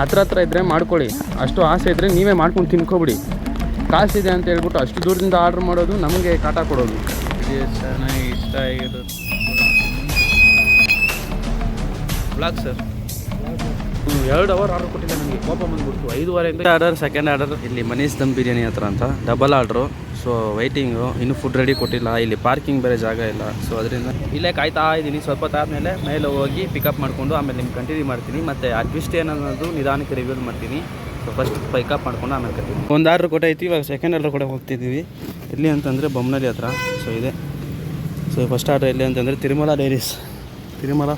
ಹತ್ರ ಹತ್ರ ಇದ್ದರೆ ಮಾಡ್ಕೊಳ್ಳಿ. ಅಷ್ಟು ಆಸೆ ಇದ್ದರೆ ನೀವೇ ಮಾಡ್ಕೊಂಡು ತಿನ್ಕೊಬಿಡಿ. ಕಾಸಿದೆ ಅಂತ ಹೇಳ್ಬಿಟ್ಟು ಅಷ್ಟು ದೂರದಿಂದ ಆರ್ಡ್ರ್ ಮಾಡೋದು ನಮಗೆ ಕಾಟ ಕೊಡೋದು. ಚೆನ್ನಾಗಿ ಇಷ್ಟ ಆಗಿರೋದು. ಬ್ಲಾಕ್ ಸರ್ ಎರಡು ಅವರ್ ಆರ್ಡರ್ ಕೊಟ್ಟಿಲ್ಲ ನನಗೆ ಕೋಪ ಬಂದ್ಬಿಡ್ತು. ಐದುವರೆಯಿಂದ ಆರ್ಡರ್ ಸೆಕೆಂಡ್ ಆರ್ಡರ್ ಇಲ್ಲಿ ಮನೀಶ್ ದಮ್ ಬಿರಿಯಾನಿ ಹತ್ರ ಅಂತ. ಡಬಲ್ ಆರ್ಡ್ರು ಸೊ ವೈಟಿಂಗು ಇನ್ನೂ ಫುಡ್ ರೆಡಿ ಕೊಟ್ಟಿಲ್ಲ. ಇಲ್ಲಿ ಪಾರ್ಕಿಂಗ್ ಬೇರೆ ಜಾಗ ಇಲ್ಲ. ಸೊ ಅದರಿಂದ ಇಲ್ಲೇ ಕಾಯ್ತಾ ಇದ್ದೀನಿ. ಸ್ವಲ್ಪ ತಾದ್ಮೇಲೆ ಮೇಲೆ ಹೋಗಿ ಪಿಕಪ್ ಮಾಡಿಕೊಂಡು ಆಮೇಲೆ ನಿಮ್ಗೆ ಕಂಟಿನ್ಯೂ ಮಾಡ್ತೀನಿ. ಮತ್ತು ಆ ಟ್ವಿಸ್ಟ್ ಏನನ್ನೋದು ನಿಧಾನಕ್ಕೆ ರಿವ್ಯೂ ಮಾಡ್ತೀನಿ. ಸೊ ಫಸ್ಟ್ ಪಿಕಪ್ ಮಾಡ್ಕೊಂಡು ಆಮೇಲೆ ಕಟ್ಟಿ ಒಂದು ಆರ್ಡ್ರ್ ಕೊಟ್ಟೈತಿ ಇವಾಗ ಸೆಕೆಂಡ್ ಆರ್ಡ್ರ್ ಕೂಡ ಹೋಗ್ತಿದ್ದೀವಿ. ಇಲ್ಲಿ ಅಂತಂದರೆ ಬೊಮ್ಮನಳ್ಳಿ ಹತ್ರ. ಸೊ ಇದೆ. ಸೊ ಫಸ್ಟ್ ಆರ್ಡ್ರ್ ಇಲ್ಲಿ ಅಂತಂದರೆ ತಿರುಮಲ ಡೈರೀಸ್. ತಿರುಮಲ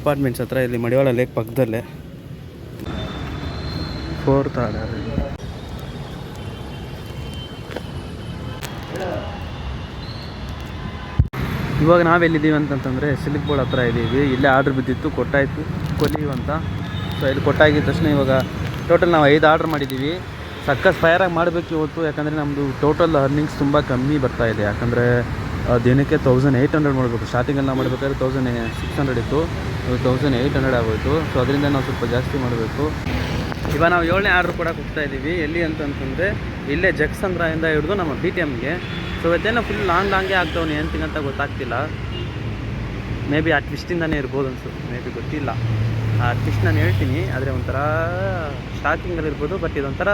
ಅಪಾರ್ಟ್ಮೆಂಟ್ಸ್ ಹತ್ರ ಇಲ್ಲಿ ಮಡಿವಾಳ ಲೇಕ್ ಪಕ್ಕದಲ್ಲೇ. ಫೋರ್ತ್ ಆರ್ಡರ್ ಇವಾಗ ನಾವೆಲ್ಲಿದ್ದೀವಿ ಅಂತಂತಂದರೆ ಸಿಲ್ಕ್ ಬೋರ್ಡ್ ಹತ್ರ ಇದ್ದೀವಿ ಇಲ್ಲೇ ಆರ್ಡ್ರ್ ಬಿದ್ದಿತ್ತು, ಕೊಟ್ಟಾಯಿತು ಕೊಲೀವ್ ಅಂತ. ಸೊ ಇಲ್ಲಿ ಕೊಟ್ಟಾಗಿದ ತಕ್ಷಣ ಇವಾಗ ಟೋಟಲ್ ನಾವು ಐದು ಆರ್ಡ್ರ್ ಮಾಡಿದ್ದೀವಿ ಸಕ್ಕಸ್ ಫೈರಾಗಿ ಮಾಡಬೇಕು ಇವತ್ತು, ಯಾಕಂದರೆ ನಮ್ಮದು ಟೋಟಲ್ ಅರ್ನಿಂಗ್ಸ್ ತುಂಬ ಕಮ್ಮಿ ಬರ್ತಾ ಇದೆ. ಯಾಕಂದರೆ ದಿನಕ್ಕೆ ತೌಸಂಡ್ ಏಯ್ಟ್ ಹಂಡ್ರೆಡ್ ಮಾಡಬೇಕು. ಸ್ಟಾರ್ಟಿಂಗಲ್ಲಿ ನಾವು ಮಾಡಬೇಕಾದ್ರೆ ತೌಸಂಡ್ ಸಿಕ್ಸ್ ಹಂಡ್ರೆಡ್ ಇತ್ತು. ತೌಸಂಡ್ ಏಯ್ಟ್ ಹಂಡ್ರೆಡ್ ಆಗೋಯಿತು. ಸೊ ಅದರಿಂದ ನಾವು ಸ್ವಲ್ಪ ಜಾಸ್ತಿ ಮಾಡಬೇಕು. ಇವಾಗ ನಾವು ಏಳನೇ ಆರ್ಡ್ರ್ ಕೂಡ ಹೋಗ್ತಾ ಇದ್ದೀವಿ ಎಲ್ಲಿ ಅಂತಂತಂದರೆ, ಇಲ್ಲೇ ಜಕ್ಸಂದ್ರಾಯಿಂದ ಹಿಡಿದು ನಮ್ಮ ಬಿ ಟಿ ಎಮ್ಗೆ ಸೊ ಅದೇನೋ ಫುಲ್ ಲಾಂಗ್ ಲಾಂಗೇ ಆಗ್ತಾವನು. ಏನು ಅಂತ ಗೊತ್ತಾಗ್ತಿಲ್ಲ. ಮೇ ಬಿ ಆ ಟ್ವಿಸ್ಟಿಂದನೇ ಇರ್ಬೋದು ಅನ್ಸುತ್ತೆ ಮೇ ಬಿ ಗೊತ್ತಿಲ್ಲ. ಆ ಟ್ವಿಸ್ಟ್ ನಾನು ಹೇಳ್ತೀನಿ. ಆದರೆ ಒಂಥರ ಶಾಕಿಂಗಲ್ಲಿ ಇರ್ಬೋದು. ಬಟ್ ಇದೊಂಥರ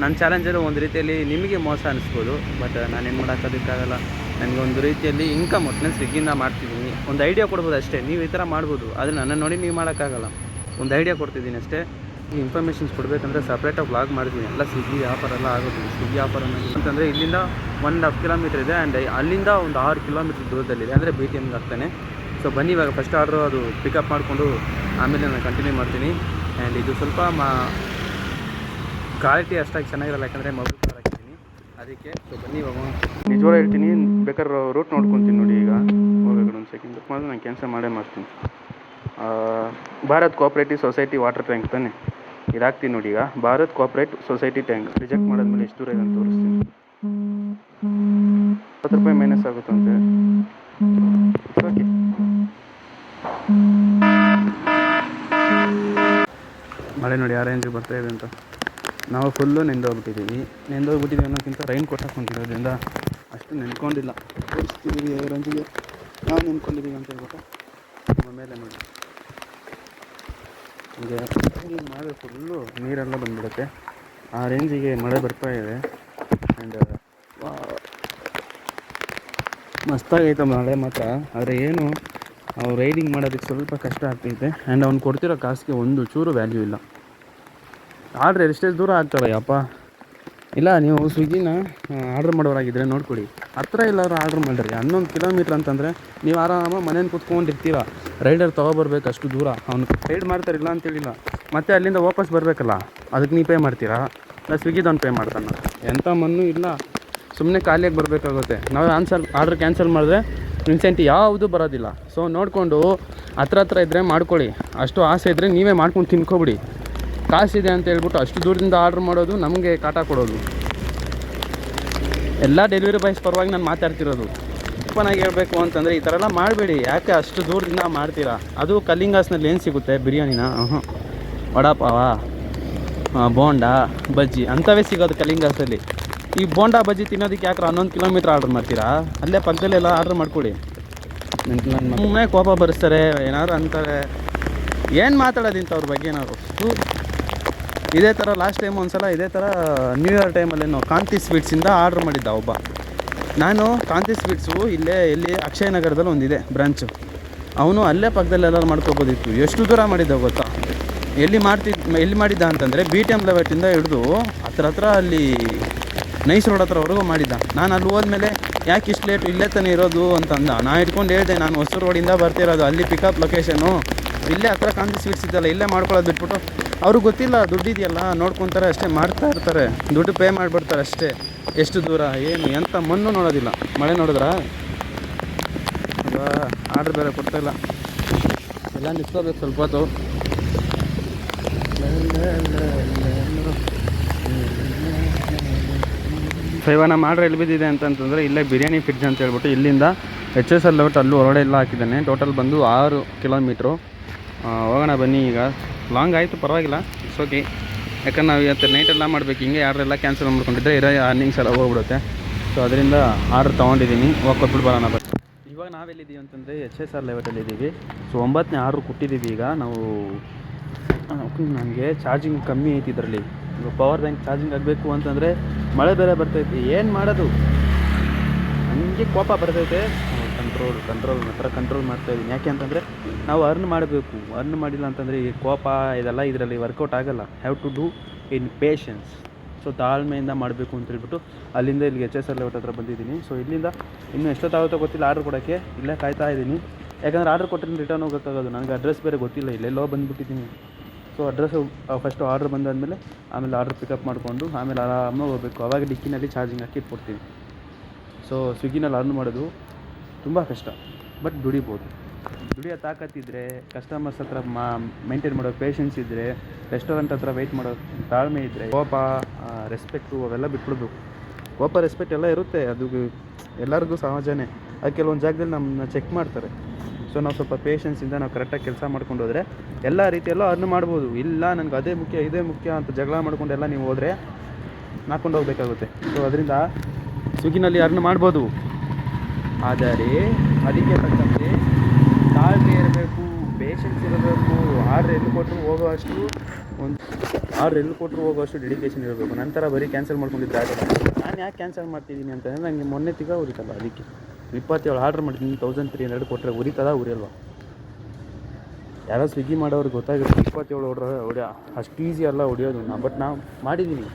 ನನ್ನ ಚಾಲೆಂಜರು ಒಂದು ರೀತಿಯಲ್ಲಿ ನಿಮಗೆ ಮೋಸ ಅನಿಸ್ಬೋದು. ಬಟ್ ನಾನೇನು ಮಾಡೋಕ್ಕಾಗಲ್ಲ ನನಗೆ ಒಂದು ರೀತಿಯಲ್ಲಿ ಇನ್ಕಮ್ ಒಟ್ಟಿನ ಸ್ವಿಗ್ಗಿಂದ ಮಾಡ್ತಿದ್ದೀನಿ. ಒಂದು ಐಡಿಯಾ ಕೊಡ್ಬೋದು ಅಷ್ಟೇ ನೀವು ಈ ಥರ ಮಾಡ್ಬೋದು. ಆದರೆ ನನ್ನ ನೋಡಿ ನೀವು ಮಾಡೋಕ್ಕಾಗಲ್ಲ. ಒಂದು ಐಡಿಯಾ ಕೊಡ್ತಿದ್ದೀನಿ ಅಷ್ಟೇ. ಈ ಇನ್ಫಾರ್ಮೇಷನ್ಸ್ ಕೊಡಬೇಕಂದ್ರೆ ಸಪ್ರೇಟಾಗಿ ವ್ಲಾಗ್ ಮಾಡ್ತೀನಿ ಎಲ್ಲ ಸ್ವಿಗ್ಗಿ ಆಫರ್ ಎಲ್ಲ ಆಗೋದು. ಸ್ವಿಗ್ಗಿ ಆಫರ್ ಅಂತಂದರೆ ಇಲ್ಲಿಂದ ಒನ್ ಆ್ಯಂಡ್ ಹಾಫ್ ಕಿಲೋಮೀಟರ್ ಇದೆ ಆ್ಯಂಡ್ ಅಲ್ಲಿಂದ ಒಂದು ಆರು ಕಿಲೋಮೀಟರ್ ದೂರದಲ್ಲಿದೆ. ಅಂದರೆ ಬಿ ಟಿ ಎಮ್ಗೆ ಆಗ್ತಾನೆ. ಸೊ ಬನ್ನಿ ಇವಾಗ ಫಸ್ಟ್ ಆರ್ಡ್ರು ಅದು ಪಿಕಪ್ ಮಾಡಿಕೊಂಡು ಆಮೇಲೆ ನಾನು ಕಂಟಿನ್ಯೂ ಮಾಡ್ತೀನಿ. ಆ್ಯಂಡ್ ಇದು ಸ್ವಲ್ಪ ಮಾ ಕ್ವಾಲಿಟಿ ಅಷ್ಟಾಗಿ ಚೆನ್ನಾಗಿರಲ್ಲ. ಯಾಕಂದರೆ ಮೊಬೈಲ್ ಕಲರ್ ಹಾಕಿದ್ದೀನಿ. ಅದಕ್ಕೆ ಸೊ ಬನ್ನಿ ಇವಾಗ. ನಿಜವಾಗ ಹೇಳ್ತೀನಿ, ಬೇಕಾದ್ರೆ ರೂಟ್ ನೋಡ್ಕೊತೀನಿ ನೋಡಿ ಈಗ. ಹೋಗಬೇಕು ಒಂದು ಸೆಕೆಂಡ್ ಬುಕ್ ಮಾಡಿದ್ರೆ ನಾನು ಕ್ಯಾನ್ಸಲ್ ಮಾಡೇ ಮಾಡ್ತೀನಿ. Bharat cooperative society water tank ತಾನೆ? ಇದಾಗ್ತೀನಿ ನೋಡಿ ಈಗ. Bharat cooperate society tank reject ಮಾಡಿದ್ಮೇಲೆ ಎಷ್ಟು ದೂರ ಇದೆ ಅಂತ ತೋರಿಸ್ತೀನಿ. ಹತ್ತು ರೂಪಾಯಿ ಮೈನಸ್ ಆಗುತ್ತಂತೆ. ಓಕೆ. ಮಳೆ ನೋಡಿ ಆ ರೇಂಜಿಗೆ ಬರ್ತಾ ಇದೆ ಅಂತ. ನಾವು ಫುಲ್ಲು ನೆಂದೋಗ್ಬಿಟ್ಟಿದ್ದೀವಿ ನೆಂದೋಗ್ಬಿಟ್ಟಿದ್ದೀವಿ ಅನ್ನೋಕ್ಕಿಂತ ರೈನ್ ಕೋಟ್ ಹಾಕ್ಕೊಂಡಿರೋದ್ರಿಂದ ಅಷ್ಟು ನೆನ್ಕೊಂಡಿಲ್ಲ. ತೋರಿಸ್ತೀವಿ ಆ ರೇಂಜಿಗೆ ನಾವು ನೆನ್ಕೊಂಡಿದ್ದೀವಿ ಅಂತ ಹೇಳ್ಬಿಟ್ಟು. ನಮ್ಮ ಮೇಲೆ ನೋಡಿ. ಇಲ್ಲಿ ಮಳೆ ಫುಲ್ಲು ನೀರೆಲ್ಲ ಬಂದ್ಬಿಡುತ್ತೆ. ಆ ರೇಂಜಿಗೆ ಮಳೆ ಬರ್ತಾ ಇದೆ. ಆ್ಯಂಡ್ ಮಸ್ತಾಗೈತೆ ಮಳೆ ಮಾತ್ರ. ಆದರೆ ಏನು, ಅವ್ರು ರೈಡಿಂಗ್ ಮಾಡೋದಕ್ಕೆ ಸ್ವಲ್ಪ ಕಷ್ಟ ಆಗ್ತೈತೆ. ಆ್ಯಂಡ್ ಅವ್ನು ಕೊಡ್ತಿರೋ ಕಾಸಿಗೆ ಒಂದು ಚೂರು ವ್ಯಾಲ್ಯೂ ಇಲ್ಲ. ಆರ್ಡ್ರ್ ಎಷ್ಟೇ ದೂರ ಆಗ್ತವೆ, ಅಪ್ಪ? ಇಲ್ಲ, ನೀವು ಸ್ವಿಗ್ಗಿನ ಆರ್ಡ್ರ್ ಮಾಡೋರಾಗಿದ್ದರೆ ನೋಡ್ಕೊಡಿ. ಹತ್ರ ಎಲ್ಲಾದ್ರೂ ಆರ್ಡ್ರ್ ಮಾಡಿರಿ. ಹನ್ನೊಂದು ಕಿಲೋಮೀಟ್ರ್ ಅಂತಂದರೆ ನೀವು ಆರಾಮ ಮನೇಲಿ ಕುತ್ಕೊಂಡಿರ್ತೀರ. ರೈಡರ್ ತೊಗೊಬರ್ಬೇಕು ಅಷ್ಟು ದೂರ. ಅವ್ನು ರೈಡ್ ಮಾಡ್ತಾರಿಲ್ಲ ಅಂತೇಳಿಲ್ಲ. ಮತ್ತೆ ಅಲ್ಲಿಂದ ವಾಪಸ್ ಬರಬೇಕಲ್ಲ ಅದಕ್ಕೆ ನೀವು ಪೇ ಮಾಡ್ತೀರಾ? ಇಲ್ಲ ಸ್ವಿಗ್ಗಿದವ್ನು ಪೇ ಮಾಡ್ತಾನೆ. ಎಂಥ ಮಣ್ಣು ಇಲ್ಲ. ಸುಮ್ಮನೆ ಖಾಲಿಯಾಗಿ ಬರಬೇಕಾಗುತ್ತೆ. ನಾವು ಆನ್ಸರ್ ಆರ್ಡ್ರ್ ಕ್ಯಾನ್ಸಲ್ ಮಾಡಿದ್ರೆ ಇನ್ಸೆಂಟ್ ಯಾವುದು ಬರೋದಿಲ್ಲ. ಸೊ ನೋಡಿಕೊಂಡು ಹತ್ರ ಹತ್ರ ಇದ್ದರೆ ಮಾಡ್ಕೊಳ್ಳಿ. ಅಷ್ಟು ಆಸೆ ಇದ್ದರೆ ನೀವೇ ಮಾಡ್ಕೊಂಡು ತಿನ್ಕೊಬಿಡಿ. ಕಾಸಿದೆ ಅಂತ ಹೇಳ್ಬಿಟ್ಟು ಅಷ್ಟು ದೂರದಿಂದ ಆರ್ಡ್ರ್ ಮಾಡೋದು ನಮಗೆ ಕಾಟ ಕೊಡೋದು. ಎಲ್ಲ ಡೆಲಿವರಿ ಬಾಯ್ಸ್ ಪರವಾಗಿ ನಾನು ಮಾತಾಡ್ತಿರೋದು. ಓಪನಾಗಿ ಹೇಳಬೇಕು ಅಂತಂದರೆ ಈ ಥರ ಎಲ್ಲ ಮಾಡಬೇಡಿ. ಯಾಕೆ ಅಷ್ಟು ದೂರದಿಂದ ಮಾಡ್ತೀರಾ? ಅದು ಕಲ್ಲಿಂಗಾಸ್ನಲ್ಲಿ ಏನು ಸಿಗುತ್ತೆ ಬಿರಿಯಾನಿನ? ಹಾಂ ವಡಾಪಾವ ಬೋಂಡಾ, ಬಜ್ಜಿ ಅಂಥವೇ ಸಿಗೋದು ಕಲ್ಲಿಂಗಾಸಲ್ಲಿ ಈ ಬೋಂಡಾ, ಬಜ್ಜಿ ತಿನ್ನೋದಕ್ಕೆ ಯಾಕೆ ಹನ್ನೊಂದು ಕಿಲೋಮೀಟ್ರ್ ಆರ್ಡ್ರ್ ಮಾಡ್ತೀರಾ? ಅಲ್ಲೇ ಪಕ್ಕದಲ್ಲೆಲ್ಲ ಆರ್ಡ್ರ್ ಮಾಡ್ಕೊಳ್ಳಿ ಸುಮ್ಮನೆ ಕೋಪ ಬರೆಸ್ತಾರೆ, ಏನಾದ್ರು ಅಂತಾರೆ. ಏನು ಮಾತಾಡೋದಿಂತ ಅವ್ರ ಬಗ್ಗೆ ಏನಾದ್ರು. ಇದೇ ಥರ ಲಾಸ್ಟ್ ಟೈಮ್ ಒಂದು ಸಲ ಇದೇ ಥರ ನ್ಯೂ ಇಯರ್ ಟೈಮಲ್ಲೇನೋ ಕಾಂತಿ ಸ್ವೀಟ್ಸಿಂದ ಆರ್ಡ್ರ್ ಮಾಡಿದ್ದ ಒಬ್ಬ. ನಾನು ಕಾಂತಿ ಸ್ವೀಟ್ಸು ಇಲ್ಲೇ, ಇಲ್ಲಿ ಅಕ್ಷಯ ನಗರದಲ್ಲಿ ಒಂದಿದೆ ಬ್ರಾಂಚು ಅವನು ಅಲ್ಲೇ ಪಕ್ಕದಲ್ಲಿ ಎಲ್ಲರೂ ಮಾಡ್ಕೋಬೋದಿತ್ತು. ಎಷ್ಟು ದೂರ ಮಾಡಿದ್ದ ಗೊತ್ತಾ? ಎಲ್ಲಿ ಮಾಡ್ತಿದ್ದ ಎಲ್ಲಿ ಮಾಡಿದ್ದ ಅಂತಂದರೆ ಬಿ ಟಿ ಎಂ ಲೆವೆಟಿಂದ ಹಿಡಿದು ಹತ್ರ ಹತ್ರ ಅಲ್ಲಿ ನೈಸ್ ರೋಡ್ ಹತ್ರವರೆಗೂ ಮಾಡಿದ್ದ. ನಾನು ಅಲ್ಲಿ ಹೋದ್ಮೇಲೆ ಯಾಕೆ ಇಷ್ಟು ಲೇಟ್ ಇಲ್ಲೇ ತಾನೇ ಇರೋದು ಅಂತಂದ. ನಾ ಇಟ್ಕೊಂಡು ಹೇಳಿದೆ, ನಾನು ಹೊಸೂರು ರೋಡಿಂದ ಬರ್ತಿರೋದು, ಅಲ್ಲಿ ಪಿಕಪ್ ಲೊಕೇಶನು ಇಲ್ಲೇ ಹತ್ರ ಕಾಂತಿ ಸ್ವೀಟ್ಸ್ ಇದ್ದಲ್ಲ ಇಲ್ಲೇ ಮಾಡ್ಕೊಳ್ಳೋದು ಬಿಟ್ಬಿಟ್ಟು ಅವ್ರಿಗೆ ಗೊತ್ತಿಲ್ಲ ದುಡ್ಡಿದೆಯಲ್ಲ ನೋಡ್ಕೊತಾರೆ, ಅಷ್ಟೇ ಮಾಡ್ತಾ ಇರ್ತಾರೆ. ದುಡ್ಡು ಪೇ ಮಾಡಿಬಿಡ್ತಾರೆ ಅಷ್ಟೇ. ಎಷ್ಟು ದೂರ, ಏನು ಎಂಥ ಮಣ್ಣು ನೋಡೋದಿಲ್ಲ. ಮಳೆ ನೋಡಿದ್ರಾ? ಆರ್ಡ್ರ್ ಬೇರೆ ಕೊಡ್ತಾ ಇಲ್ಲ. ಎಲ್ಲ ನಿಂತ್ಕೋಬೇಕು ಸ್ವಲ್ಪ ಹೊತ್ತು. ಸೊ ಇವಾಗ ನಮ್ಮ ಎಲ್ಲಿ ಬಿದ್ದಿದೆ ಅಂತಂತಂದರೆ, ಇಲ್ಲೇ ಬಿರಿಯಾನಿ ಫ್ರಿಡ್ಜ್ ಅಂತ ಹೇಳ್ಬಿಟ್ಟು ಇಲ್ಲಿಂದ ಎಚ್ ಎಸ್ ಎಲ್ ಬಿಟ್ಟು ಅಲ್ಲೂ ಹೊರಗಡೆ ಎಲ್ಲ ಹಾಕಿದ್ದಾನೆ. ಟೋಟಲ್ ಬಂದು ಆರು ಕಿಲೋಮೀಟ್ರು ಹೋಗೋಣ ಬನ್ನಿ ಈಗ. ಲಾಂಗ್ ಆಯಿತು, ಪರವಾಗಿಲ್ಲ. ಓಕೆ ಯಾಕಂದ್ರೆ ನಾವು ಇವತ್ತು ನೈಟೆಲ್ಲ ಮಾಡಬೇಕು. ಹಿಂಗೆ ಯಾರೆಲ್ಲ ಕ್ಯಾನ್ಸಲ್ ಮಾಡ್ಕೊಂಡಿದ್ರೆ ಇರೋ ಅರ್ನಿಂಗ್ಸ್ ಎಲ್ಲ ಹೋಗ್ಬಿಡುತ್ತೆ. ಸೊ ಅದರಿಂದ ಆರ್ಡ್ರ್ ತೊಗೊಂಡಿದ್ದೀನಿ. ಹೋಗಿ ಕೊಟ್ಬಿಟ್ಟು ಬರೋಣ ಬಟ್ ಇವಾಗ ನಾವೆಲ್ಲಿದ್ದೀವಿ ಅಂತಂದರೆ ಎಚ್ ಎಸ್ ಆರ್ ಲೆವೆಲಲ್ಲಿ ಇದ್ದೀವಿ ಸೊ ಒಂಬತ್ತನೇ ಆರ್ಡ್ರ್ ಕೊಟ್ಟಿದ್ದೀವಿ ಈಗ. ನಾವು ನನಗೆ ಚಾರ್ಜಿಂಗ್ ಕಮ್ಮಿ ಐತಿ ಇದರಲ್ಲಿ. ಪವರ್ ಬ್ಯಾಂಕ್ ಚಾರ್ಜಿಂಗ್ ಆಗಬೇಕು ಅಂತಂದರೆ ಮಳೆ ಬೇರೆ ಬರ್ತೈತಿ. ಏನು ಮಾಡೋದು? ನನಗೆ ಕೋಪ ಬರ್ತೈತೆ. ಕಂಟ್ರೋಲ್ ಕಂಟ್ರೋಲ್ ಹತ್ರ ಕಂಟ್ರೋಲ್ ಮಾಡ್ತಾ ಇದ್ದೀನಿ. ಯಾಕೆ ಅಂತಂದರೆ ನಾವು ಅರ್ನ್ ಮಾಡಬೇಕು. ಅರ್ನ್ ಮಾಡಿಲ್ಲ ಅಂತಂದರೆ ಈ ಕೋಪ, ಇದೆಲ್ಲ ಇದರಲ್ಲಿ ವರ್ಕೌಟ್ ಆಗಲ್ಲ. Have to do in patience so ತಾಳ್ಮೆಯಿಂದ ಮಾಡಬೇಕು ಅಂತ ಹೇಳ್ಬಿಟ್ಟು ಅಲ್ಲಿಂದ ಇಲ್ಲಿಗೆ ಎಚ್ ಎಸ್ ಎಲ್ ಲೆವೆಟ್ ಹತ್ರ ಬಂದಿದ್ದೀನಿ. ಸೊ ಇಲ್ಲಿಂದ ಇನ್ನೂ ಎಷ್ಟೊತ್ತಾಗುತ್ತೋ ಗೊತ್ತಿಲ್ಲ. ಆರ್ಡ್ರ್ ಕೊಡೋಕ್ಕೆ ಇಲ್ಲೇ ಕಾಯ್ತಾ ಇದ್ದೀನಿ. ಯಾಕಂದರೆ ಆರ್ಡ್ರ್ ಕೊಟ್ಟರೆ ರಿಟರ್ನ್ ಹೋಗೋಕ್ಕಾಗೋದು. ನನಗೆ ಅಡ್ರೆಸ್ ಬೇರೆ ಗೊತ್ತಿಲ್ಲ. ಇಲ್ಲೆಲ್ಲೋ ಬಂದುಬಿಟ್ಟಿದ್ದೀನಿ. ಸೊ ಅಡ್ರೆಸ್ಸು ಫಸ್ಟು ಆರ್ಡ್ರ್ ಬಂದಾದಮೇಲೆ ಆಮೇಲೆ ಆರ್ಡ್ರ್ ಪಿಕಪ್ ಮಾಡಿಕೊಂಡು ಆಮೇಲೆ ಆರಾಮಾಗಿ ಹೋಗಬೇಕು. ಅವಾಗ ಡಿಕ್ಕಿನಲ್ಲಿ ಚಾರ್ಜಿಂಗ್ ಹಾಕಿ ಕೊಡ್ತೀನಿ ಸೊ ಸ್ವಿಗ್ಗಿನಲ್ಲಿ ಅರ್ನ್ ಮಾಡೋದು ತುಂಬ ಕಷ್ಟ. ಬಟ್ ದುಡಿಬೋದು. ದುಡಿಯೋ ತಾಕತ್ತಿದ್ರೆ ಕಸ್ಟಮರ್ಸ್ ಹತ್ರ ಮಾ ಮೇಂಟೈನ್ ಮಾಡೋ ಪೇಷನ್ಸ್ ಇದ್ದರೆ ರೆಸ್ಟೋರೆಂಟ್ ಹತ್ರ ವೆಯ್ಟ್ ಮಾಡೋ ತಾಳ್ಮೆ ಇದ್ದರೆ ಕೋಪ ರೆಸ್ಪೆಕ್ಟು ಅವೆಲ್ಲ ಬಿಟ್ಬಿಡ್ಬೇಕು. ಕೋಪ ರೆಸ್ಪೆಕ್ಟ್ ಎಲ್ಲ ಇರುತ್ತೆ. ಅದು ಎಲ್ಲರಿಗೂ ಸಹಜನೇ. ಅದು ಕೆಲವೊಂದು ಜಾಗದಲ್ಲಿ ನಮ್ಮನ್ನ ಚೆಕ್ ಮಾಡ್ತಾರೆ. ಸೊ ನಾವು ಸ್ವಲ್ಪ ಪೇಷನ್ಸಿಂದ ನಾವು ಕರೆಕ್ಟಾಗಿ ಕೆಲಸ ಮಾಡ್ಕೊಂಡು ಹೋದರೆ, ಎಲ್ಲ ರೀತಿಯಲ್ಲೂ ಅರ್ನ್ ಮಾಡ್ಬೋದು. ಇಲ್ಲ, ನನಗೆ ಅದೇ ಮುಖ್ಯ, ಇದೇ ಮುಖ್ಯ ಅಂತ ಜಗಳ ಮಾಡ್ಕೊಂಡೆಲ್ಲ ನೀವು ಹೋದರೆ ನಾಕೊಂಡು ಹೋಗಬೇಕಾಗುತ್ತೆ. ಸೊ ಅದರಿಂದ ಸ್ವಿಗ್ಗಿನಲ್ಲಿ ಅರ್ನ್ ಮಾಡ್ಬೋದು. ಆದರೆ ಅದಕ್ಕೆ ತಕ್ಕಂತೆ ತಾಳ್ಮೆ ಇರಬೇಕು ಪೇಷನ್ಸ್ ಇರಬೇಕು ಆರ್ಡ್ರ್ ಎಲ್ಲಿ ಕೊಟ್ಟರು ಹೋಗೋವಷ್ಟು ಒಂದು ಆರ್ಡ್ರ್ ಎಲ್ಲಿ ಕೊಟ್ಟರು ಹೋಗೋವಷ್ಟು ಡೆಡಿಕೇಶನ್ ಇರಬೇಕು. ನಂತರ ಬರೀ ಕ್ಯಾನ್ಸಲ್ ಮಾಡ್ಕೊಂಡಿದ್ದೆ ಆಗಲ್ಲ ನಾನು ಯಾಕೆ ಕ್ಯಾನ್ಸಲ್ ಮಾಡ್ತಿದ್ದೀನಿ ಅಂತಂದರೆ ನನಗೆ ಮೊನ್ನೆ ತಿಗ ಉರಿತಲ್ಲ ಅದಕ್ಕೆ. ಇಪ್ಪತ್ತೇಳು ಆರ್ಡ್ರ್ ಮಾಡಿದ್ದೀನಿ ತೌಸಂಡ್ ತ್ರೀ ಹಂಡ್ರೆಡ್ ಕೊಟ್ಟರೆ ಉರಿತದ, ಉರಿಯಲ್ವಾ? ಯಾರೋ ಸ್ವಿಗ್ಗಿ ಮಾಡೋರು ಗೊತ್ತಾಗಿರುತ್ತೆ ಇಪ್ಪತ್ತೇಳು ಹೊಡ್ರ ಹೊಡ್ಯ ಅಷ್ಟು ಈಸಿ ಅಲ್ಲ ಹೊಡಿಯೋದು ನಾ ಬಟ್ ನಾವು ಮಾಡಿದ್ದೀನಿ.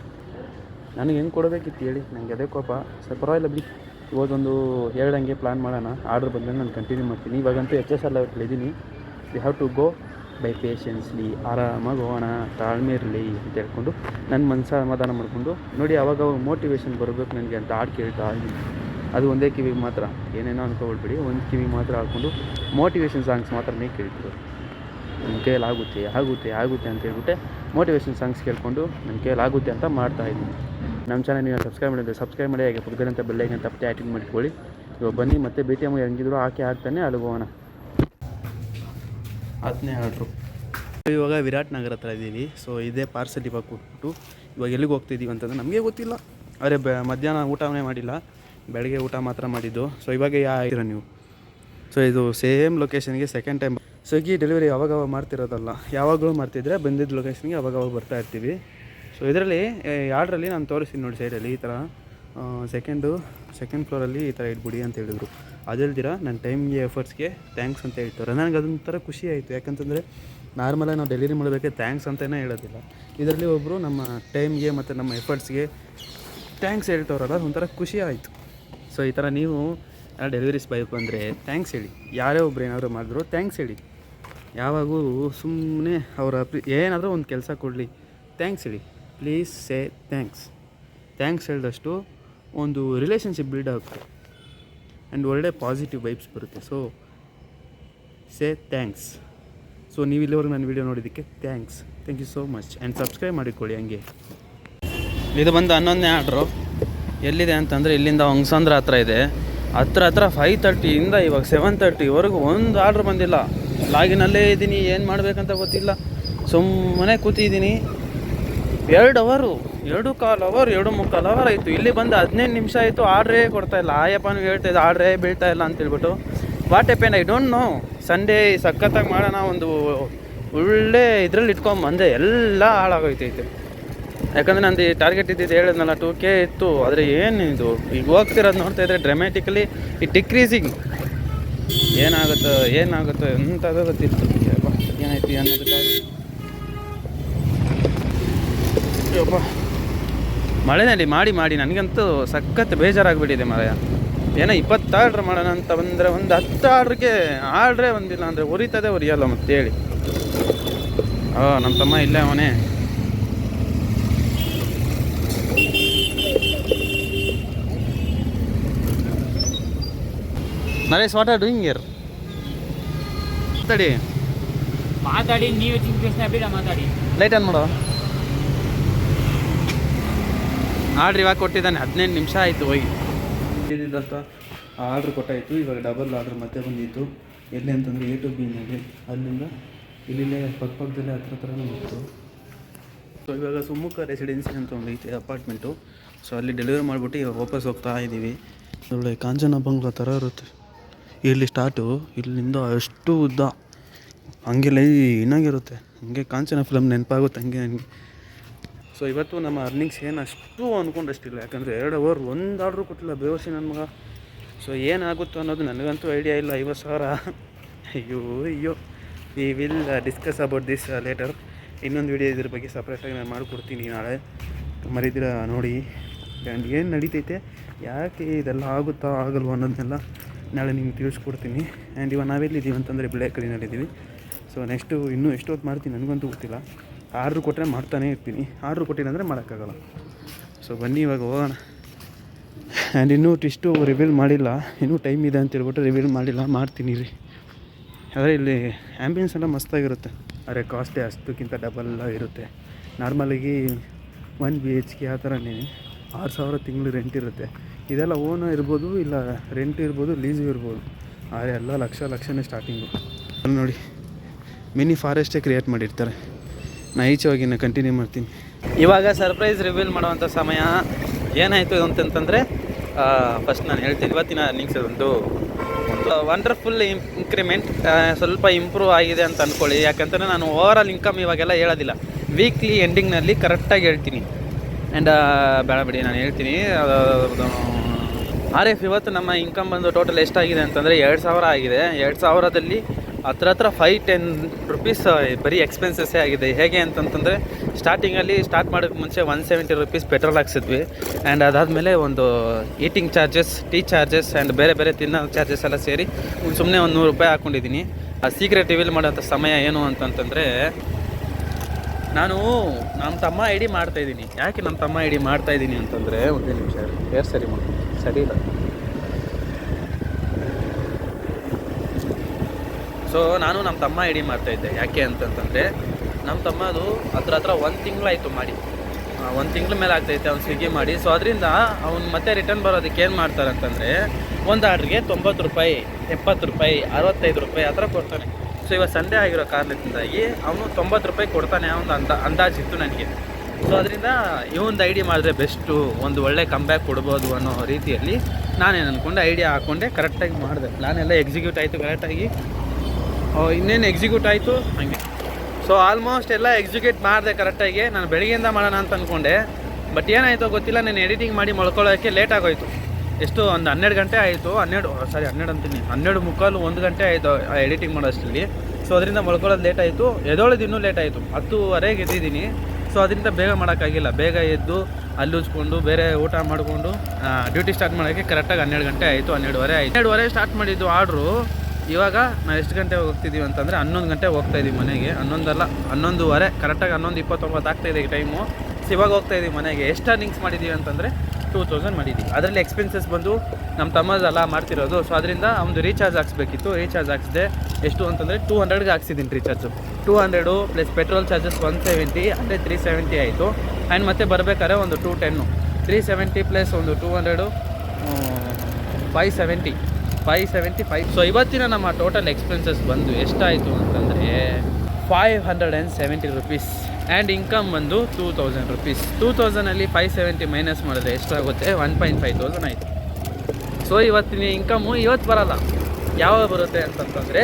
ನನಗೆ ಹೆಂಗೆ ಕೊಡಬೇಕಿತ್ತು ಹೇಳಿ? ನನಗೆ ಅದೇ ಕೋಪ. ಸರ್ ಪರವಾಗಿಲ್ಲ ಬಿಡಿ. ಇವತ್ತೊಂದು ಎರಡು ಹಂಗೆ ಪ್ಲ್ಯಾನ್ ಮಾಡೋಣ. ಆರ್ಡ್ರ್ ಬಂದರೆ ನಾನು ಕಂಟಿನ್ಯೂ ಮಾಡ್ತೀನಿ. ಇವಾಗಂತೂ ಎಚ್ ಎಸ್ ಎಲ್ಲ ಇದ್ದೀನಿ we have to go by patiently ಆರಾಮಾಗಿ ಹೋಗೋಣ, ತಾಳ್ಮೆ ಇರಲಿ ಅಂತ ಹೇಳ್ಕೊಂಡು ನನ್ನ ಮನಸ್ಸು ಸಮಾಧಾನ ಮಾಡಿಕೊಂಡು ನೋಡಿ ಅವಾಗ ಮೋಟಿವೇಶನ್ ಬರಬೇಕು ನನಗೆ ಅಂತ ಹಾಡು ಕೇಳ್ತಾ ಇದ್ದೀನಿ. ಅದು ಒಂದೇ ಕಿವಿಗೆ ಮಾತ್ರ. ಏನೇನೋ ಅನ್ಕೊಬಿಡ್ಬೇಡಿ ಒಂದು ಕಿವಿಗೆ ಮಾತ್ರ ಹಾಕ್ಕೊಂಡು ಮೋಟಿವೇಶನ್ ಸಾಂಗ್ಸ್ ಮಾತ್ರನೇ ಕೇಳ್ತಿದ್ರು ನನ್ನ ಕೈಯಲ್ಲಿ ಆಗುತ್ತೆ ಆಗುತ್ತೆ ಅಂತ ಹೇಳ್ಬಿಟ್ಟೆ ಮೋಟಿವೇಶನ್ ಸಾಂಗ್ಸ್ ಕೇಳ್ಕೊಂಡು ನನ್ನ ಕೈಯಲ್ಲಿ ಆಗುತ್ತೆ ಅಂತ ಮಾಡ್ತಾ ಇದ್ದೀನಿ. ನಮ್ಮ ಚಾನಲ್ ನೀವು ಸಬ್ಸ್ಕ್ರೈಬ್ ಮಾಡಿದ್ರೆ ಸಬ್ಸ್ಕ್ರೈಬ್ ಮಾಡಿ, ಹಾಗೆ ಪಕ್ಕದಂತ ಬೆಲ್ಲೈಕನ್ ತಪ್ಪದೆ ಆ್ಯಕ್ಟಿವ್ ಮಾಡಿಕೊಳ್ಳಿ. ಇವಾಗ ಬನ್ನಿ, ಮತ್ತೆ ಬಿ ಟಿ ಎಂ ಹೆಂಗಿದ್ರು ಹಾಕಿ ಹಾಕ್ತಾನೆ ಅಲ್ಲಿಗೆ ಹೋಗೋಣ. ಹತ್ತನೇ ಆರ್ಡ್ರು ಇವಾಗ ವಿರಾಟ್ ನಗರ ಹತ್ರ ಇದ್ದೀವಿ. ಸೊ ಇದೇ ಪಾರ್ಸಲ್ ಇವಾಗ ಕೊಟ್ಬಿಟ್ಟು ಇವಾಗ ಎಲ್ಲಿಗೆ ಹೋಗ್ತಿದ್ದೀವಿ ಅಂತಂದ್ರೆ ನಮಗೆ ಗೊತ್ತಿಲ್ಲ. ಅರೆ, ಬೆ, ಮಧ್ಯಾಹ್ನ ಊಟನೇ ಮಾಡಿಲ್ಲ. ಬೆಳಗ್ಗೆ ಊಟ ಮಾತ್ರ ಮಾಡಿದ್ದು. ಸೊ ಇವಾಗ ಯಾ ಇರೋ ನೀವು? ಸೊ ಇದು ಸೇಮ್ ಲೊಕೇಶನ್ಗೆ ಸೆಕೆಂಡ್ ಟೈಮ್ ಸ್ವಿಗ್ಗಿ ಡೆಲಿವರಿ ಯಾವಾಗ ಮಾಡ್ತಿರೋದಲ್ಲ? ಯಾವಾಗಲೂ ಮಾಡ್ತಿದ್ರೆ ಬಂದಿದ್ದ ಲೊಕೇಶನ್ಗೆ ಅವಾಗವಾಗ ಅವಾಗ ಬರ್ತಾ ಇರ್ತೀವಿ. ಸೊ ಇದರಲ್ಲಿ ಆರ್ಡ್ರಲ್ಲಿ ನಾನು ತೋರಿಸ್ತೀನಿ ನೋಡಿ ಸೈಡಲ್ಲಿ ಈ ಥರ ಸೆಕೆಂಡು ಸೆಕೆಂಡ್ ಫ್ಲೋರಲ್ಲಿ ಈ ಥರ ಇಟ್ಬಿಡಿ ಅಂತ ಹೇಳಿದ್ರು. ಅದಿಲ್ದಿರ ನನ್ನ ಟೈಮ್ಗೆ ಎಫರ್ಟ್ಸ್ಗೆ ಥ್ಯಾಂಕ್ಸ್ ಅಂತ ಹೇಳ್ತಾರೆ. ನನಗೆ ಅದೊಂಥರ ಖುಷಿ ಆಯಿತು. ಯಾಕಂತಂದರೆ ನಾರ್ಮಲಾಗಿ ನಾವು ಡೆಲಿವರಿ ಮಾಡೋದಕ್ಕೆ ಥ್ಯಾಂಕ್ಸ್ ಅಂತಲೇ ಹೇಳೋದಿಲ್ಲ. ಇದರಲ್ಲಿ ಒಬ್ಬರು ನಮ್ಮ ಟೈಮ್ಗೆ ಮತ್ತು ನಮ್ಮ ಎಫರ್ಟ್ಸ್ಗೆ ಥ್ಯಾಂಕ್ಸ್ ಹೇಳ್ತವ್ರಲ್ಲ ಒಂಥರ ಖುಷಿ ಆಯಿತು. ಸೊ ಈ ಥರ ನೀವು ಡೆಲಿವರಿಸ್ ಬೈಕ್ ಅಂದರೆ ಥ್ಯಾಂಕ್ಸ್ ಹೇಳಿ. ಯಾರೇ ಒಬ್ರು ಏನಾದರೂ ಮಾಡಿದ್ರು ಥ್ಯಾಂಕ್ಸ್ ಹೇಳಿ. ಯಾವಾಗೂ ಸುಮ್ಮನೆ ಅವರ ಏನಾದರೂ ಒಂದು ಕೆಲಸ ಕೊಡಲಿ. ಥ್ಯಾಂಕ್ಸ್ ಹೇಳಿ. ಪ್ಲೀಸ್ ಸೇ ಥ್ಯಾಂಕ್ಸ್ ಥ್ಯಾಂಕ್ಸ್ ಹೇಳಿದಷ್ಟು ಒಂದು ರಿಲೇಷನ್ಶಿಪ್ ಬಿಲ್ಡ್ ಆಗುತ್ತೆ. ಆ್ಯಂಡ್ ಒಳ್ಳೆ ಪಾಸಿಟಿವ್ ವೈಬ್ಸ್ ಬರುತ್ತೆ. ಸೊ ಸೇ ಥ್ಯಾಂಕ್ಸ್ ಸೊ ನೀವು ಇಲ್ಲಿವರೆಗೂ ನನ್ನ ವೀಡಿಯೋ ನೋಡಿದ್ದಕ್ಕೆ thanks thank you so much and subscribe ಮಾಡಿಕೊಳ್ಳಿ ಹಂಗೆ. ಇದು ಬಂದು ಹನ್ನೊಂದನೇ ಆರ್ಡ್ರು ಎಲ್ಲಿದೆ ಅಂತಂದರೆ ಇಲ್ಲಿಂದ ಹೊಂಗ್ಸಂದ್ರ ಹತ್ರ ಇದೆ. ಹತ್ರ ಹತ್ರ ಫೈವ್ ತರ್ಟಿಯಿಂದ ಇವಾಗ ಸೆವೆನ್ ತರ್ಟಿವರೆಗೂ ಒಂದು ಆರ್ಡ್ರ್ ಬಂದಿಲ್ಲ. ಲಾಗಿನಲ್ಲೇ ಇದ್ದೀನಿ, ಏನು ಮಾಡಬೇಕಂತ ಗೊತ್ತಿಲ್ಲ. ಸುಮ್ಮನೆ ಕೂತಿದ್ದೀನಿ. ಎರಡು ಅವರು, ಎರಡು ಕಾಲು ಅವರ್, ಎರಡು ಮುಕ್ಕಾಲು ಅವರ್ ಆಯಿತು. ಇಲ್ಲಿ ಬಂದು ಹದಿನೈದು ನಿಮಿಷ ಆಯಿತು, ಆರ್ಡ್ರೇ ಕೊಡ್ತಾ ಇಲ್ಲ. ಆಯಪ್ಪನಿಗೆ ಹೇಳ್ತಾ ಇದ್ದ, ಆರ್ಡ್ರೇ ಬೀಳ್ತಾ ಇಲ್ಲ ಅಂತೇಳ್ಬಿಟ್ಟು what happen I don't know Sunday ಸಖತ್ತಾಗಿ ಮಾಡೋಣ ಒಂದು ಒಳ್ಳೆ ಇದ್ರಲ್ಲಿ ಇಟ್ಕೊಂಬಂದೆ ಎಲ್ಲ ಹಾಳಾಗೋಯ್ತೈತೆ. ಯಾಕಂದರೆ ನಂದು ಟಾರ್ಗೆಟ್ ಇದ್ದಿದ್ದು ಹೇಳಿದ್ನಲ್ಲ ಟೂ ಕೆ ಇತ್ತು. ಆದರೆ ಏನು ಇದು? ಈಗ ಹೋಗ್ತಿರೋದು ನೋಡ್ತಾ ಇದ್ರೆ ಡ್ರಾಮ್ಯಾಟಿಕಲಿ ಈ ಡಿಕ್ರೀಸಿಂಗ್ ಏನಾಗುತ್ತೋ ಏನಾಗುತ್ತೋ ಎಂಥದ್ದು ಗೊತ್ತಿತ್ತು ಏನಾಯ್ತು ಅನ್ನೋದಕ್ಕಾಗಿ ಯಪ್ಪ ಮಳೆನಲ್ಲಿ ಮಾಡಿ ಮಾಡಿ ನನಗಂತೂ ಸಖತ್ ಬೇಜಾರಾಗ್ಬಿಟ್ಟಿದೆ ಮಳೆಯ ಏನೋ ಇಪ್ಪತ್ತು ಆರ್ಡ್ರ್ ಮಾಡೋಣ ಅಂತ ಬಂದರೆ ಒಂದು ಹತ್ತು ಆರ್ಡ್ರಿಗೆ ಆರ್ಡ್ರೇ ಒಂದಿಲ್ಲ ಅಂದರೆ ಉರಿತದೆ ಉರಿಯಲ್ಲ ಮತ್ತೇಳಿ ಹೇಳಿ. ಓ ನಮ್ಮ ತಮ್ಮ ಇಲ್ಲೇ ಅವನೇ. Naresh what are doing here ಮಾತಾಡಿ. ಮಾತಾಡಿ ನೀವು ಚಿಂತೆ ಮಾತಾಡಿ. ಲೈಟ್ ಆನ್ ಮಾಡೋ. ಆರ್ಡ್ರ್ ಇವಾಗ ಕೊಟ್ಟಿದ್ದಾನೆ, ಹದಿನೆಂಟು ನಿಮಿಷ ಆಯಿತು ಹೋಗಿ. ಇದ್ದಿದ್ದಂತ ಆರ್ಡ್ರ್ ಕೊಟ್ಟಾಯಿತು, ಇವಾಗ ಡಬಲ್ ಆರ್ಡ್ರ್ ಮತ್ತೆ ಬಂದಿತ್ತು. ಎಲ್ಲಿ ಅಂತಂದರೆ ಎ ಟು ಬಿನಲ್ಲಿ ಅಲ್ಲಿಂದ ಇಲ್ಲಿಲ್ಲೇ ಪಕ್ಕ ಪಕ್ಕದಲ್ಲೇ ಹತ್ರ ಹತ್ರನೇ ಬಂತು. ಸೊ ಇವಾಗ ಸುಮ್ಮುಖ ರೆಸಿಡೆನ್ಸಿ ಅಂತ ಒಂದು ಐತೆ ಅಪಾರ್ಟ್ಮೆಂಟು ಸೊ ಅಲ್ಲಿ ಡೆಲಿವರಿ ಮಾಡಿಬಿಟ್ಟು ಇವಾಗ ವಾಪಸ್ ಹೋಗ್ತಾ ಇದ್ದೀವಿ. ಒಳ್ಳೆ ಕಾಂಚನ ಬಂಗ್ಲಾ ಥರ ಇರುತ್ತೆ. ಇಲ್ಲಿ ಸ್ಟಾರ್ಟು ಇಲ್ಲಿಂದ ಅಷ್ಟು ಉದ್ದ. ಹಂಗೆ ಇನ್ನಾಗಿರುತ್ತೆ ಹಂಗೆ ಕಾಂಚನ ಫಿಲಮ್ ನೆನಪಾಗುತ್ತೆ, ಹಂಗೆ ಹಂಗೆ. ಸೊ ಇವತ್ತು ನಮ್ಮ ಅರ್ನಿಂಗ್ಸ್ ಏನು ಅಷ್ಟು ಅಂದ್ಕೊಂಡಷ್ಟಿಲ್ಲ ಯಾಕಂದರೆ ಎರಡು ಅವರ್ ಒಂದು ಆರ್ಡ್ರು ಕೊಟ್ಟಿಲ್ಲ ಬೇವರ್ಸಿ ನನ್ನ ಮಗ. ಸೊ ಏನಾಗುತ್ತೋ ಅನ್ನೋದು ನನಗಂತೂ ಐಡಿಯಾ ಇಲ್ಲ. ಐವತ್ತು ಸಾವಿರ. ಅಯ್ಯೋ ಅಯ್ಯೋ. We will discuss about this later ಇನ್ನೊಂದು ವಿಡಿಯೋ ಇದ್ರ ಬಗ್ಗೆ ಸಪ್ರೇಟಾಗಿ ನಾನು ಮಾಡಿಕೊಡ್ತೀನಿ ನಾಳೆ. ಮರಿದಿರ ನೋಡಿ. ಆ್ಯಂಡ್ ಏನು ನಡೀತೈತೆ? ಯಾಕೆ ಇದೆಲ್ಲ ಆಗುತ್ತಾ ಆಗಲ್ವೋ ಅನ್ನೋದನ್ನೆಲ್ಲ ನಾಳೆ ನಿಮ್ಗೆ ತಿಳಿಸ್ಕೊಡ್ತೀನಿ. ಆ್ಯಂಡ್ ಇವಾಗ ನಾವೆಲ್ಲಿದ್ದೀವಿ ಅಂತಂದರೆ ಬಿಳೆಕಲ್ಲಿನಲ್ಲಿದ್ದೀವಿ ಸೊ ನೆಕ್ಸ್ಟು ಇನ್ನೂ ಎಷ್ಟೊತ್ತು ಮಾಡ್ತೀನಿ ನನಗಂತೂ ಗೊತ್ತಿಲ್ಲ. ಆರ್ಡ್ರ್ ಕೊಟ್ಟರೆ ಮಾಡ್ತಾನೆ ಇರ್ತೀನಿ. ಆರ್ಡ್ರ್ ಕೊಟ್ಟಿಲ್ಲ ಅಂದರೆ ಮಾಡೋಕ್ಕಾಗಲ್ಲ. ಸೊ ಬನ್ನಿ ಇವಾಗ ಹೋಗೋಣ. ಆ್ಯಂಡ್ ಇನ್ನೂ ಇಷ್ಟು ರಿವೀಲ್ ಮಾಡಿಲ್ಲ. ಇನ್ನೂ ಟೈಮ್ ಇದೆ ಅಂತ ಹೇಳ್ಬಿಟ್ಟು ರಿವೀಲ್ ಮಾಡಿಲ್ಲ. ಮಾಡ್ತೀನಿ ರೀ ಆದರೆ ಇಲ್ಲಿ ಆ್ಯಂಬಿಯನ್ಸ್ ಎಲ್ಲ ಮಸ್ತಾಗಿರುತ್ತೆ. ಆದರೆ ಕಾಸ್ಟೇ ಅಷ್ಟಕ್ಕಿಂತ ಡಬಲ್ ಇರುತ್ತೆ ನಾರ್ಮಲಾಗಿ ಒನ್ ಬಿ ಎಚ್ ಕೆ ಆ ಥರನೇ. ಆರು ಸಾವಿರ ತಿಂಗಳು ರೆಂಟ್ ಇರುತ್ತೆ. ಇದೆಲ್ಲ ಓನ ಇರ್ಬೋದು, ಇಲ್ಲ ರೆಂಟ್ ಇರ್ಬೋದು ಲೀಸು ಇರ್ಬೋದು. ಆದರೆ ಎಲ್ಲ ಲಕ್ಷ ಲಕ್ಷನೇ ಸ್ಟಾರ್ಟಿಂಗು ನೋಡಿ. ಮಿನಿ ಫಾರೆಸ್ಟೇ ಕ್ರಿಯೇಟ್ ಮಾಡಿರ್ತಾರೆ. ನಾ ಹೋಗಿ ಕಂಟಿನ್ಯೂ ಮಾಡ್ತೀನಿ. ಇವಾಗ ಸರ್ಪ್ರೈಸ್ ರಿವೀಲ್ ಮಾಡುವಂಥ ಸಮಯ ಏನಾಯಿತು ಅಂತಂತಂದರೆ ಫಸ್ಟ್ ನಾನು ಹೇಳ್ತೀನಿ, ಇವತ್ತಿನ ಅರ್ನಿಂಗ್ಸ್ ಒಂದು ಒಂದು ವಂಡರ್ಫುಲ್ ಇನ್ಕ್ರಿಮೆಂಟ್ ಸ್ವಲ್ಪ ಇಂಪ್ರೂವ್ ಆಗಿದೆ ಅಂತ ಅಂದ್ಕೊಳ್ಳಿ ಯಾಕಂತಂದರೆ ನಾನು ಓವರ್ ಆಲ್ ಇನ್ಕಮ್ ಇವಾಗೆಲ್ಲ ಹೇಳೋದಿಲ್ಲ. ವೀಕ್ಲಿ ಎಂಡಿಂಗ್ನಲ್ಲಿ ಕರೆಕ್ಟಾಗಿ ಹೇಳ್ತೀನಿ. ಆ್ಯಂಡ್ ಬೇಡ ಬಿಡಿ, ನಾನು ಹೇಳ್ತೀನಿ. ಆರ್ ಎಫ್ ಇವತ್ತು ನಮ್ಮ ಇನ್ಕಮ್ ಬಂದು ಟೋಟಲ್ ಎಷ್ಟಾಗಿದೆ ಅಂತಂದರೆ ಎರಡು ಸಾವಿರ ಆಗಿದೆ. ಎರಡು ಸಾವಿರದಲ್ಲಿ ಹತ್ರ ಹತ್ರ ಫೈವ್ ಟೆನ್ ರುಪೀಸ್ ಬರೀ ಎಕ್ಸ್ಪೆನ್ಸಸ್ಸೇ ಆಗಿದೆ. ಹೇಗೆ ಅಂತಂತಂದರೆ ಸ್ಟಾರ್ಟಿಂಗಲ್ಲಿ ಸ್ಟಾರ್ಟ್ ಮಾಡೋಕ್ಕೆ ಮುಂಚೆ ಒನ್ ಸೆವೆಂಟಿ ರುಪೀಸ್ ಪೆಟ್ರೋಲ್ ಹಾಕ್ಸಿದ್ವಿ. ಆ್ಯಂಡ್ ಅದಾದಮೇಲೆ ಒಂದು eating charges tea charges and ಬೇರೆ ಬೇರೆ ತಿನ್ನೋ ಚಾರ್ಜಸ್ ಎಲ್ಲ ಸೇರಿ ಸುಮ್ಮನೆ ಒಂದು ನೂರು ರೂಪಾಯಿ ಹಾಕ್ಕೊಂಡಿದ್ದೀನಿ ಆ ಸೀಕ್ರೆಟ್ ರಿವೀಲ್ ಮಾಡೋಂಥ ಸಮಯ ಏನು ಅಂತಂತಂದರೆ, ನಾನು ನಮ್ಮ ತಮ್ಮ ಐ ಡಿ ಮಾಡ್ತಾಯಿದ್ದೀನಿ ಯಾಕೆ ನಮ್ಮ ತಮ್ಮ ಐ ಡಿ ಮಾಡ್ತಾಯಿದ್ದೀನಿ ಅಂತಂದರೆ, ಒಂದೇ ನಿಮಿಷ ಹೇರ್ ಸರಿ ಮಾಡಿ ಸರಿ ಇಲ್ಲ. ಸೊ ನಾನು ನಮ್ಮ ತಮ್ಮ ಐ ಮಾಡ್ತಾಯಿದ್ದೆ ಯಾಕೆ ಅಂತಂತಂದರೆ, ನಮ್ಮ ತಮ್ಮ ಅದು ಹತ್ರ ಹತ್ರ ಒಂದು ತಿಂಗಳಾಯಿತು ಮಾಡಿ. ಒಂದು ತಿಂಗಳ ಮೇಲೆ ಆಗ್ತೈತೆ, ಅವ್ನು ಸ್ವಿಗ್ಗಿ ಮಾಡಿ. ಸೊ ಅದರಿಂದ ಅವ್ನು ಮತ್ತೆ ರಿಟರ್ನ್ ಬರೋದಕ್ಕೆ ಏನು ಮಾಡ್ತಾರೆ ಅಂತಂದರೆ, ಒಂದು ಆರ್ಡ್ರಿಗೆ ತೊಂಬತ್ತು ರೂಪಾಯಿ, ಎಪ್ಪತ್ತು ರೂಪಾಯಿ, ಅರವತ್ತೈದು ರೂಪಾಯಿ ಆ ಥರ ಕೊಡ್ತಾನೆ. ಸೊ ಇವಾಗ ಸಂಡೇ ಆಗಿರೋ ಕಾರಣದಿಂದಾಗಿ ಅವನು ತೊಂಬತ್ತು ರೂಪಾಯಿ ಕೊಡ್ತಾನೆ ಒಂದು ಅಂದ ಅಂದಾಜಿತ್ತು ನನಗೆ. ಸೊ ಅದರಿಂದ ಇವೊಂದು ಐ ಡಿ ಮಾಡಿದ್ರೆ ಬೆಸ್ಟು. ಒಂದು ಒಳ್ಳೆ ಕಂಬ್ಯಾಕ್ ಕೊಡ್ಬೋದು ಅನ್ನೋ ರೀತಿಯಲ್ಲಿ ನಾನೇನು ಅಂದ್ಕೊಂಡೆ ಐಡಿಯಾ ಹಾಕ್ಕೊಂಡೆ ಕರೆಕ್ಟಾಗಿ ಮಾಡಿದೆ. ಪ್ಲಾನ್ ಎಲ್ಲ ಎಕ್ಸಿಕ್ಯೂಟ್ ಆಯಿತು ಕರೆಕ್ಟಾಗಿ ಇನ್ನೇನು ಎಕ್ಸಿಕ್ಯೂಟ್ ಆಯಿತು? ಹಾಗೆ. ಸೊ ಆಲ್ಮೋಸ್ಟ್ ಎಲ್ಲ ಎಕ್ಸಿಕ್ಯೂಟ್ ಮಾಡಿದೆ ಕರೆಕ್ಟಾಗಿ ನಾನು ಬೆಳಗ್ಗೆಯಿಂದ ಮಾಡೋಣ ಅಂತ ಅಂದ್ಕೊಂಡೆ ಬಟ್ ಏನಾಯಿತು ಗೊತ್ತಿಲ್ಲ, ನಾನು ಎಡಿಟಿಂಗ್ ಮಾಡಿ ಮೊಳ್ಕೊಳ್ಳೋಕ್ಕೆ ಲೇಟ್ ಆಗೋಯ್ತು. ಎಷ್ಟು, ಒಂದು ಹನ್ನೆರಡು ಗಂಟೆ ಆಯಿತು. ಹನ್ನೆರಡು ಸಾರಿ ಹನ್ನೆರಡು ಅಂತೀನಿ. ಹನ್ನೆರಡು ಮುಕ್ಕಾಲು, ಒಂದು ಗಂಟೆ ಆಯಿತು ಆ ಎಡಿಟಿಂಗ್ ಮಾಡೋಷ್ಟರಲ್ಲಿ. ಸೊ ಅದರಿಂದ ಮಲ್ಕೊಳ್ಳೋದು ಲೇಟ್ ಆಯಿತು. ಎದೊಳದು ಇನ್ನೂ ಲೇಟ್ ಆಯಿತು. ಹತ್ತುವರೆಗೆ ಎದ್ದಿದ್ದೀನಿ. ಸೊ ಅದರಿಂದ ಬೇಗ ಮಾಡೋಕ್ಕಾಗಿಲ್ಲ. ಬೇಗ ಎದ್ದು, ಅಲ್ಲಿ ಉಜ್ಕೊಂಡು, ಬೇರೆ ಊಟ ಮಾಡಿಕೊಂಡು ಡ್ಯೂಟಿ ಸ್ಟಾರ್ಟ್ ಮಾಡೋಕ್ಕೆ ಕರೆಕ್ಟಾಗಿ ಹನ್ನೆರಡು ಗಂಟೆ ಆಯಿತು. ಹನ್ನೆರಡುವರೆ ಆಯಿತು. ಹನ್ನೆರಡುವರೆ ಸ್ಟಾರ್ಟ್ ಮಾಡಿದ್ದು ಆರ್ಡ್ರು ಇವಾಗ ನಾವು ಎಷ್ಟು ಗಂಟೆ ಹೋಗ್ತಿದ್ದೀವಿ ಅಂತಂದರೆ ಹನ್ನೊಂದು ಗಂಟೆ ಹೋಗ್ತಾ ಇದ್ದೀವಿ ಮನೆಗೆ. ಹನ್ನೊಂದಲ್ಲ, ಹನ್ನೊಂದುವರೆ ಕರೆಕ್ಟಾಗಿ ಹನ್ನೊಂದು ಇಪ್ಪತ್ತೊಂಬತ್ತು ಆಗ್ತಾ ಇದೆ ಟೈಮು ಇವಾಗ ಹೋಗ್ತಾ ಇದ್ದೀವಿ ಮನೆಗೆ. ಎಷ್ಟು ಅರ್ನಿಂಗ್ಸ್ ಮಾಡಿದ್ದೀವಿ ಅಂತಂದರೆ ಟೂ ತೌಸಂಡ್ ಮಾಡಿದ್ದೀವಿ ಅದರಲ್ಲಿ ಎಕ್ಸ್ಪೆನ್ಸಸ್ ಬಂದು ನಮ್ಮ ತಮ್ಮದೆಲ್ಲ ಮಾಡ್ತಿರೋದು. ಸೊ ಅದರಿಂದ ಒಂದು ರೀಚಾರ್ಜ್ ಹಾಕ್ಸ್ಬೇಕಿತ್ತು. ರೀಚಾರ್ಜ್ ಹಾಕ್ಸಿದೆ ಎಷ್ಟು ಅಂತಂದರೆ ಟೂ ಹಂಡ್ರೆಡ್ಗೆ ಹಾಕ್ಸಿದ್ದೀನಿ recharge two hundred plus petrol charges one seventy ಅಂದರೆ ತ್ರೀ ಸೆವೆಂಟಿ ಆಯಿತು. ಆ್ಯಂಡ್ ಮತ್ತೆ ಬರಬೇಕಾದ್ರೆ ಒಂದು two ten three seventy plus ಒಂದು two hundred five seventy five seventy five so ಇವತ್ತಿನ ನಮ್ಮ ಟೋಟಲ್ ಎಕ್ಸ್ಪೆನ್ಸಸ್ ಬಂದು ಎಷ್ಟಾಯಿತು ಅಂತಂದರೆ five hundred and seventy rupees and income ಬಂದು ಟೂ ತೌಸಂಡ್ ರುಪೀಸ್ ಟೂ ತೌಸಂಡಲ್ಲಿ ಫೈವ್ ಸೆವೆಂಟಿ ಮೈನಸ್ ಮಾಡಿದ್ರೆ ಎಷ್ಟಾಗುತ್ತೆ? ಒನ್ ಪಾಯಿಂಟ್ ಫೈವ್ ತೌಸಂಡ್ ಆಯಿತು. ಸೊ ಇವತ್ತಿನ ಇನ್ಕಮು ಇವತ್ತು ಬರಲ್ಲ. ಯಾವಾಗ ಬರುತ್ತೆ ಅಂತಂತಂದರೆ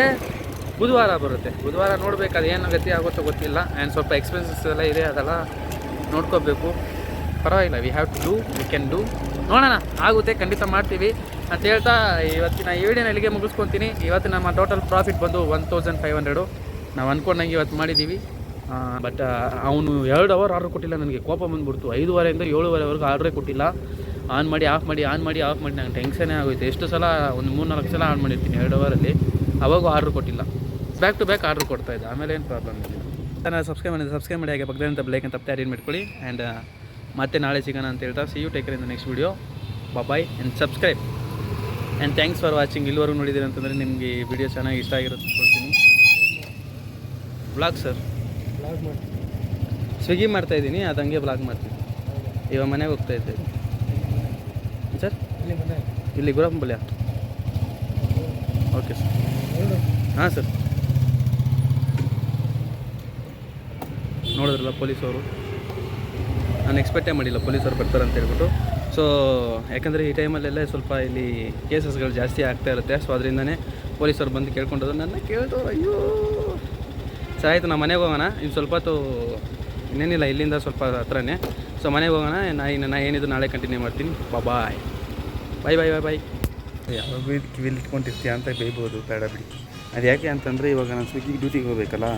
ಬುಧವಾರ ಬರುತ್ತೆ. ಬುಧವಾರ ನೋಡಬೇಕು ಅದು ಏನು ಗತಿ ಆಗುತ್ತೋ ಗೊತ್ತಿಲ್ಲ. ಆ್ಯಂಡ್ ಸ್ವಲ್ಪ ಎಕ್ಸ್ಪೆನ್ಸಸ್ ಎಲ್ಲ ಇದೆ, ಅದೆಲ್ಲ ನೋಡ್ಕೋಬೇಕು. ಪರವಾಗಿಲ್ಲ we have to do we can do ನೋಡೋಣ, ಆಗುತ್ತೆ, ಖಂಡಿತ ಮಾಡ್ತೀವಿ. ಅಂತ ಹೇಳ್ತಾ ಇವತ್ತಿನ ಈ ವಿಡಿಯೋನ ಇಲ್ಲಿಗೆ ಮುಗಿಸ್ಕೊತೀನಿ. ಇವತ್ತು ನಮ್ಮ ಟೋಟಲ್ ಪ್ರಾಫಿಟ್ ಬಂದು ಒನ್ ತೌಸಂಡ್ ಫೈವ್ ಹಂಡ್ರೆಡು ನಾವು ಅಂದ್ಕೊಂಡಂಗೆ ಇವತ್ತು ಮಾಡಿದ್ದೀವಿ ಬಟ್ ಅವನು ಎರಡು ಅವರ್ ಆರ್ಡ್ರ್ ಕೊಟ್ಟಿಲ್ಲ ನನಗೆ. ಕೋಪ ಬಂದುಬಿಡ್ತು. ಐದುವರೆಯಿಂದ ಏಳುವರೆವರೆಗೂ ಆರ್ಡ್ರೇ ಕೊಟ್ಟಿಲ್ಲ. ಆನ್ ಮಾಡಿ ಆಫ್ ಮಾಡಿ ಆನ್ ಮಾಡಿ ಆಫ್ ಮಾಡಿ ನಂಗೆ ಟೆನ್ಷನೇ ಆಗೋಯ್ತು. ಎಷ್ಟು ಸಲ, ಒಂದು ಮೂರು ನಾಲ್ಕು ಸಲ ಆನ್ ಮಾಡಿರ್ತೀನಿ ಎರಡು ಅವರಲ್ಲಿ ಅವಾಗೂ ಆರ್ಡ್ರ್ ಕೊಟ್ಟಿಲ್ಲ. ಬ್ಯಾಕ್ ಟು ಬ್ಯಾಕ್ ಆರ್ಡ್ರ್ ಕೊಡ್ತಾ ಇದ್ದೆ. ಆಮೇಲೆ ಏನು ಪ್ರಾಬ್ಲಮ್ ಇಲ್ಲ. ನಾನು ಸಬ್ಸ್ಕ್ರೈಬ್ ಮಾಡಿ ಸಬ್ಸ್ಕ್ರೈಬ್ ಮಾಡಿ, ಹಾಗೆ ಪಕ್ಕದಂತ ಬ್ಲೇಕ್ ಅಂತ ತಪ್ಪದೆ ಅಡಿನ್ ಮಾಡ್ಕೊಳ್ಳಿ. ಆ್ಯಂಡ್ ಮತ್ತೆ ನಾಳೆ ಸಿಗೋಣ ಅಂತ ಹೇಳ್ತಾ. See you taker in the next video bye and subscribe and thanks for watching ಇಲ್ಲಿವರೆಗೂ ನೋಡಿದ್ದೀರಿ ಅಂತಂದರೆ ನಿಮಗೆ ಈ ವಿಡಿಯೋ ಚೆನ್ನಾಗಿ ಇಷ್ಟ ಆಗಿರುತ್ತೆ ಕೊಡ್ತೀನಿ ಬ್ಲಾಗ್ ಸರ್ ಸ್ವಿಗ್ಗಿ ಮಾಡ್ತಾ ಇದ್ದೀನಿ ಅದು ಹಂಗೆ ಬ್ಲಾಗ್ ಮಾಡ್ತೀನಿ. ಇವಾಗ ಮನೆಗೆ ಹೋಗ್ತಾ ಇದ್ದೆ. ಸರ್ ಇಲ್ಲಿ ಗುರಪ್ಪಂಬಲ್ಯ ಓಕೆ ಸರ್ ಹಾಂ ಸರ್ ನೋಡಿದ್ರಲ್ಲ ಪೊಲೀಸವರು? ನಾನು ಎಕ್ಸ್ಪೆಕ್ಟೇ ಮಾಡಿಲ್ಲ ಪೊಲೀಸರು ಬರ್ತಾರೆ ಅಂತ ಹೇಳ್ಬಿಟ್ಟು. ಸೊ ಯಾಕಂದರೆ ಈ ಟೈಮಲ್ಲೆಲ್ಲ ಸ್ವಲ್ಪ ಇಲ್ಲಿ ಕೇಸಸ್ಗಳು ಜಾಸ್ತಿ ಆಗ್ತಾ ಇರುತ್ತೆ. ಸೊ ಅದರಿಂದನೇ ಪೊಲೀಸರು ಬಂದು ಕೇಳ್ಕೊಂಡ್ರು ನನ್ನ ಕೇಳಿದ್ರು ಅಯ್ಯೋ! ಸರಿ, ಆಯಿತು, ನಾನು ಮನೆಗೆ ಹೋಗೋಣ. ಇನ್ನು ಸ್ವಲ್ಪ ಹೊತ್ತು ಇನ್ನೇನಿಲ್ಲ, ಇಲ್ಲಿಂದ ಸ್ವಲ್ಪ ಹತ್ರನೇ. ಸೊ ಮನೆಗೆ ಹೋಗೋಣ. ನಾ ಇನ್ನು, ನಾ ಏನಿದ್ರು ನಾಳೆ ಕಂಟಿನ್ಯೂ ಮಾಡ್ತೀನಿ. ಬಾ ಬಾಯ್ ಬಾಯ್ ಬಾಯ್ ಬಾಯ್ ಬಾಯ್ ಯಾವಾಗ ಕಿವಿಲಿ ಇಟ್ಕೊಂಡಿರ್ತೀಯ ಅಂತ ಬೈಬೋದು ಬೇಡ ಬಿಡಿ. ಅದು ಯಾಕೆ ಅಂತಂದರೆ ಇವಾಗ ನಾನು ಸ್ವಿಗ್ಗಿಗೆ ಡ್ಯೂಟಿಗೆ ಹೋಗ್ಬೇಕಲ್ಲ?